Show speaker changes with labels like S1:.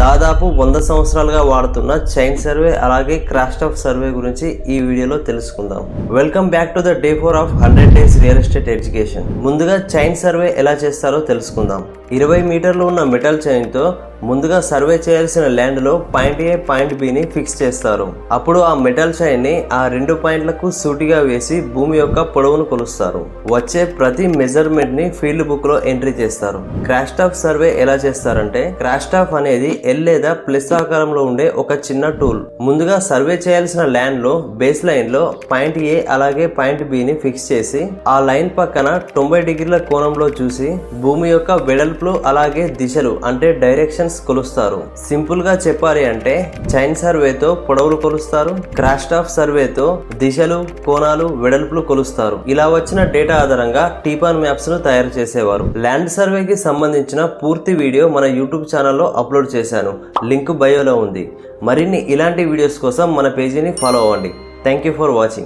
S1: దాదాపు వంద సంవత్సరాలుగా వాడుతున్న చైన్ సర్వే అలాగే క్రాస్ట్ ఆఫ్ సర్వే గురించి ఈ వీడియోలో తెలుసుకుందాం. Welcome back to the day four of hundred days real estate education ముందుగా చైన్ సర్వే ఎలా చేస్తారో తెలుసుకుందాం. ఇరవై మీటర్లు ఉన్న మెటల్ చైన్తో ముందుగా సర్వే చేయాల్సిన ల్యాండ్లో పాయింట్ ఏ పాయింట్ బిని ఫిక్స్ చేస్తారు. అప్పుడు ఆ మెటల్ చైన్ని ఆ రెండు పాయింట్లకు సూటిగా వేసి భూమి యొక్క పొడవును కొలుస్తారు. వచ్చే ప్రతి మెజర్మెంట్ని ఫీల్డ్ బుక్లో ఎంట్రీ చేస్తారు. క్రాష్టాఫ్ సర్వే ఎలా చేస్తారంటే క్రాష్టాఫ్ అనేది ఎల్ లేదా ప్లస్ ఆకారంలో ఉండే ఒక చిన్న టూల్. ముందుగా సర్వే చేయాల్సిన ల్యాండ్లో బేస్ లైన్లో పాయింట్ ఏ అలాగే పాయింట్ బిని ఫిక్స్ చేసి ఆ లైన్ పక్కన తొంభై డిగ్రీల కోణంలో చూసి భూమి యొక్క స్టెప్లు అలాగే దిశలు అంటే డైరెక్షన్స్ కొలుస్తారు. సింపుల్గా చెప్పాలి అంటే చైన్ సర్వేతో పొడవులు కొలుస్తారు. క్రాస్ట్ ఆఫ్ సర్వేతో దిశలు కోణాలు వెడల్పులు కొలుస్తారు. ఇలా వచ్చిన డేటా ఆధారంగా టీపాన్ మ్యాప్స్ను తయారు చేసేవారు. ల్యాండ్ సర్వేకి సంబంధించిన పూర్తి వీడియో మన యూట్యూబ్ ఛానల్లో అప్లోడ్ చేశాను. లింక్ బయోలో ఉంది. మరిన్ని ఇలాంటి వీడియోస్ కోసం మన పేజీని ఫాలో అవ్వండి. Thank you for watching.